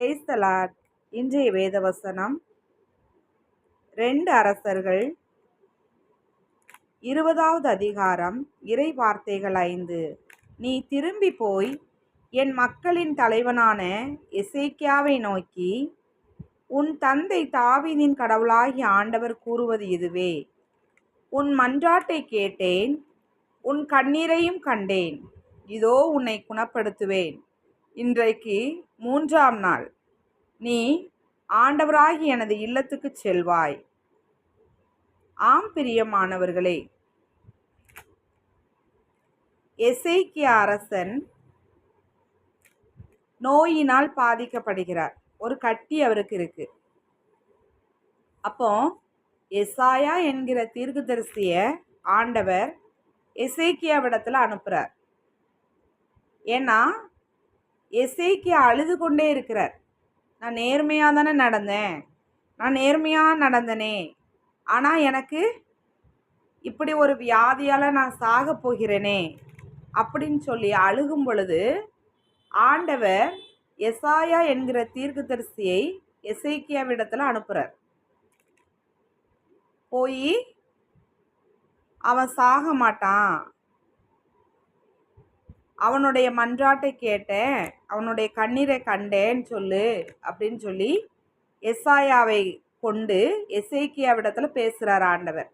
கிரைஸ்தலாட் இன்றைய வேதவசனம். ரெண்டு அரசர்கள். இருபதாவது அதிகாரம் இறை வார்த்தைகள் ஐந்து. நீ திரும்பி போய் என் மக்களின் தலைவனான எசேக்கியாவை நோக்கி உன் தந்தை தாவீதின் கடவுளாகி ஆண்டவர் கூறுவது இதுவே உன் மன்றாட்டை கேட்டேன் உன் கண்ணீரையும் கண்டேன் இதோ உன்னை குணப்படுத்துவேன். இன்றைக்கு மூன்றாம் நாள். நீ ஆண்டவராகி எனது இல்லத்துக்கு செல்வாய். ஆம் பிரியமானவர்களே. எசைக்கிய அரசன் நோயினால் பாதிக்கப்படுகிறார். ஒரு கட்டி அவருக்கு இருக்கு. அப்போ எசாயா என்கிற தீர்க்கதரிசிய ஆண்டவர் எசைக்கியாவிடத்தில் அனுப்புகிறார் ஏன்னா எஸ்ஐக்கு அழுது கொண்டே இருக்கிறார். நான் நேர்மையாக தானே நடந்தேன். நான் நேர்மையாக நடந்தனே. ஆனால் எனக்கு இப்படி ஒரு வியாதியால் நான் சாக போகிறேனே அப்படின்னு சொல்லி அழுகும் பொழுது ஆண்டவர் எசாயா என்கிற தீர்க்கதரிசியை எசைக்கியாவிடத்தில் அனுப்புகிறார் போய் அவன் சாக மாட்டான் அவனுடைய மன்றாட்டை கேட்டேன். அவனுடைய கண்ணீரை கண்டேன்னு சொல்லு அப்படின்னு சொல்லி எஸ்ஆயாவை கொண்டு எசேக்கியாவிடத்தில் பேசுகிறார் ஆண்டவர்.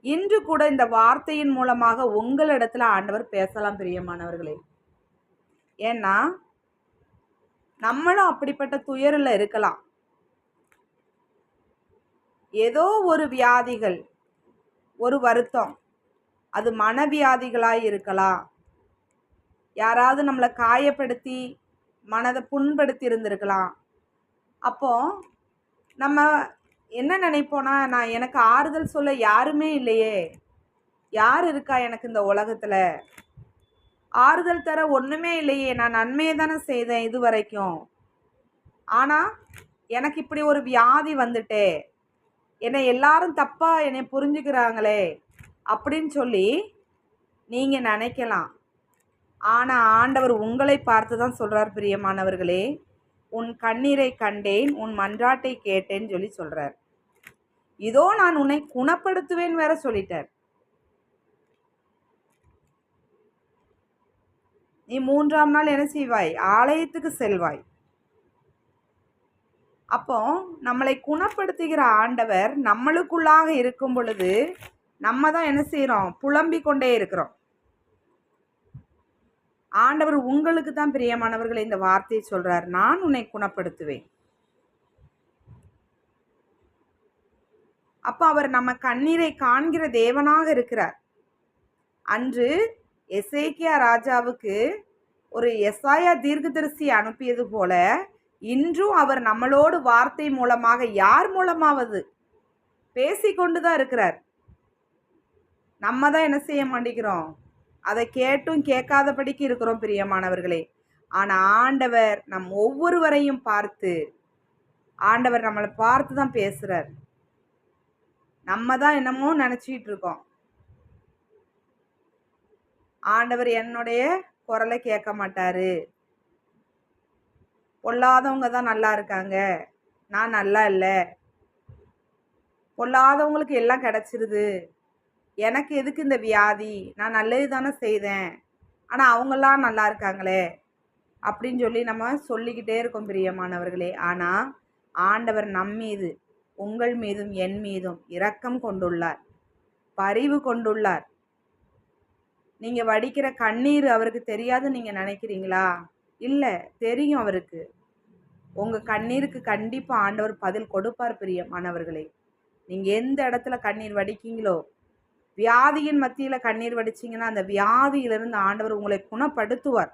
இன்று கூட இந்த வார்த்தையின் மூலமாக உங்களிடத்தில் ஆண்டவர் பேசலாம் பிரியமானவர்களே. ஏன்னா நம்மளும் அப்படிப்பட்ட துயரில் இருக்கலாம். ஏதோ ஒரு வியாதிகள் ஒரு வருத்தம் அது மனவியாதிகளாக இருக்கலாம். யாராவது நம்மளை காயப்படுத்தி மனதை புண்படுத்தி இருந்திருக்கலாம். அப்போ நம்ம என்ன நினைப்போனா நான் எனக்கு ஆறுதல் சொல்ல யாருமே இல்லையே. யார் இருக்கா எனக்கு இந்த உலகத்தில்? ஆறுதல் தர ஒன்றுமே இல்லையே. நான் நன்மையை தானே செய்தேன் இது வரைக்கும். ஆனால் எனக்கு இப்படி ஒரு வியாதி வந்துட்டே. என்னை எல்லாரும் தப்பாக என்னை புரிஞ்சுக்கிறாங்களே அப்படின்னு சொல்லி நீங்கள் நினைக்கலாம். ஆனால் ஆண்டவர் உங்களை பார்த்து தான் சொல்கிறார் பிரியமானவர்களே. உன் கண்ணீரை கண்டேன் உன் மன்றாட்டை கேட்டேன்னு சொல்லி சொல்கிறார் இதோ நான் உன்னை குணப்படுத்துவேன் வேற சொல்லிட்டார் நீ மூன்றாம் நாள் என்ன செய்வாய்? ஆலயத்துக்கு செல்வாய். அப்போ நம்மளை குணப்படுத்துகிற ஆண்டவர் நம்மளுக்குள்ளாக இருக்கும் பொழுது நம்ம தான் என்ன செய்கிறோம் புலம்பிக் கொண்டே இருக்கிறோம். ஆண்டவர் உங்களுக்கு தான் பிரியமானவர்களை இந்த வார்த்தையை சொல்றார். நான் உன்னை குணப்படுத்துவேன். அப்போ அவர் நம்ம கண்ணீரை காண்கிற தேவனாக இருக்கிறார். அன்று எசேக்கியா ராஜாவுக்கு ஒரு எஸ்ஆயா தீர்க்கதரிசி அனுப்பியது போல இன்றும் அவர் நம்மளோடு வார்த்தை மூலமாக யார் மூலமாவது பேசிக்கொண்டு தான் இருக்கிறார். நம்ம தான் என்ன செய்ய மாட்டேங்கிறோம்? அதை கேட்டும் கேட்காதபடிக்கு இருக்கிறோம் பிரியமானவர்களே. ஆனால் ஆண்டவர் நம் ஒவ்வொருவரையும் பார்த்து ஆண்டவர் நம்மளை பார்த்து தான் பேசுகிறார் நம்ம தான் என்னமோ நினச்சிக்கிட்டு இருக்கோம். ஆண்டவர் என்னுடைய குரலை கேட்க மாட்டார். பொல்லாதவங்க தான் நல்லா இருக்காங்க. நான் நல்லா இல்லை. பொல்லாதவங்களுக்கு எல்லாம் கிடச்சிருது. எனக்கு எதுக்கு இந்த வியாதி? நான் நல்லது தானே செய்தேன். ஆனால் அவங்களாம் நல்லா இருக்காங்களே? அப்படின்னு சொல்லி நம்ம சொல்லிக்கிட்டே இருக்கோம் பிரியமானவர்களே. ஆனால் ஆண்டவர் நம் மீது உங்கள் மீதும் என் மீதும் இரக்கம் கொண்டுள்ளார். பரிவு கொண்டுள்ளார். நீங்கள் வடிக்கிற கண்ணீர் அவருக்கு தெரியாது நீங்கள் நினைக்கிறீங்களா? இல்லை தெரியும் அவருக்கு. உங்கள் கண்ணீருக்கு கண்டிப்பாக ஆண்டவர் பதில் கொடுப்பார் பிரியமானவர்களே. நீங்கள் எந்த இடத்துல கண்ணீர் வடிக்கீங்களோ வியாதியின் மத்தியில் கண்ணீர் வடிச்சிங்கன்னா அந்த வியாதியிலிருந்து ஆண்டவர் உங்களை குணப்படுத்துவார்.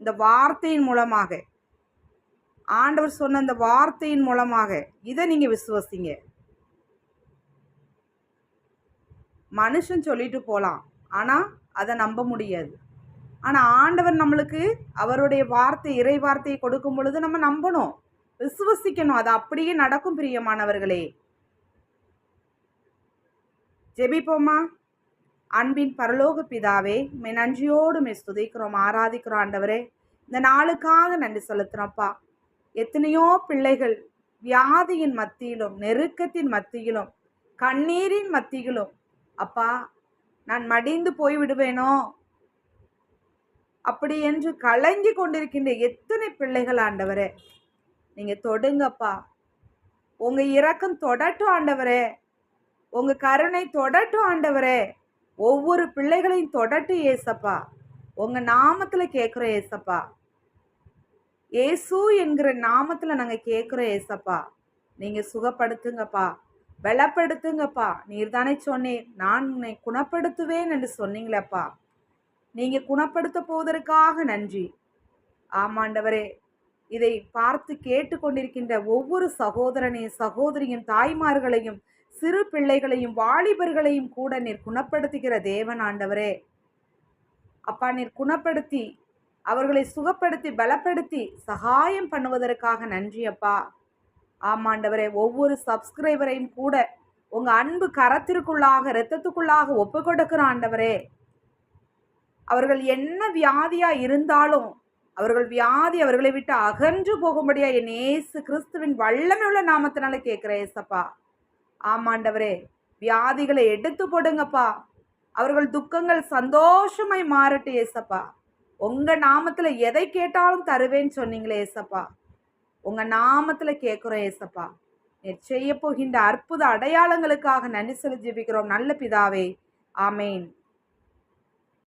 இந்த வார்த்தையின் மூலமாக. ஆண்டவர் சொன்ன அந்த வார்த்தையின் மூலமாக. இதை நீங்கள் விசுவசிங்க. மனுஷன் சொல்லிட்டு போகலாம் ஆனால் அதை நம்ப முடியாது. ஆனால் ஆண்டவர் நம்மளுக்கு அவருடைய வார்த்தை இறை வார்த்தையை கொடுக்கும் பொழுது நம்ம நம்பணும். விசுவசிக்கணும். அது அப்படியே நடக்கும் பிரியமானவர்களே. ஜெபிப்போமா? அன்பின் பரலோக பிதாவே மே நன்றியோடு மே ஸ்துதிக்கிறோம் ஆராதிக்கிறோம் ஆண்டவரே. இந்த நாளுக்காக நன்றி செலுத்துகிறோம்ப்பா எத்தனையோ பிள்ளைகள் வியாதியின் மத்தியிலும் நெருக்கத்தின் மத்தியிலும் கண்ணீரின் மத்தியிலும் அப்பா நான் மடிந்து போய் விடுவேனோ அப்படி என்று கலங்கி கொண்டிருக்கின்ற எத்தனை பிள்ளைகள் ஆண்டவரே. நீங்கள் தொடுங்கப்பா. உங்கள் இரக்கம் தொடட்டும் ஆண்டவரே. உங்கள் கருணை தொடட்டும் ஆண்டவரே. ஒவ்வொரு பிள்ளைகளையும் தொடட்டு ஏசப்பா. உங்கள் நாமத்தில் கேட்குறோம் ஏசப்பா. ஏசு என்கிற நாமத்தில் நாங்கள் கேட்குறோம் ஏசப்பா. நீங்கள் சுகப்படுத்துங்கப்பா. பலப்படுத்துங்கப்பா. நீர் தானே சொன்னேன். நான் உன்னை குணப்படுத்துவேன் என்று சொன்னீங்களப்பா. நீங்கள் குணப்படுத்த போவதற்காக நன்றி. ஆமாண்டவரே இதை பார்த்து கேட்டுக்கொண்டிருக்கின்ற ஒவ்வொரு சகோதரனையும் சகோதரியும் தாய்மார்களையும் சிறு பிள்ளைகளையும் வாலிபர்களையும் கூட நீர் குணப்படுத்துகிற தேவன் ஆண்டவரே. அப்பா நீர் குணப்படுத்தி அவர்களை சுகப்படுத்தி பலப்படுத்தி சகாயம் பண்ணுவதற்காக நன்றி அப்பா. ஆமாண்டவரே ஒவ்வொரு சப்ஸ்கிரைபரையும் கூட உங்கள் அன்பு கரத்திற்குள்ளாக இரத்தத்துக்குள்ளாக ஒப்பு கொடுக்கிற ஆண்டவரே. அவர்கள் என்ன வியாதியாக இருந்தாலும் அவர்கள் வியாதி அவர்களை விட்டு அகன்று போகும்படியா என் ஏசு கிறிஸ்துவின் வல்லமையுள்ள நாமத்தினால கேட்குற ஏசப்பா. ஆமாண்டவரே வியாதிகளை எடுத்து போடுங்கப்பா. அவர்கள் துக்கங்கள் சந்தோஷமாய் மாறட்டு ஏசப்பா. உங்கள் நாமத்தில் எதை கேட்டாலும் தருவேன்னு சொன்னீங்களே ஏசப்பா. உங்கள் நாமத்தில் கேட்குறோம் ஏசப்பா. நீர் செய்ய போகின்ற அற்புத அடையாளங்களுக்காக நன்றி செலுத்தி ஜெபிக்கிறோம். நல்ல பிதாவே. ஆமேன்.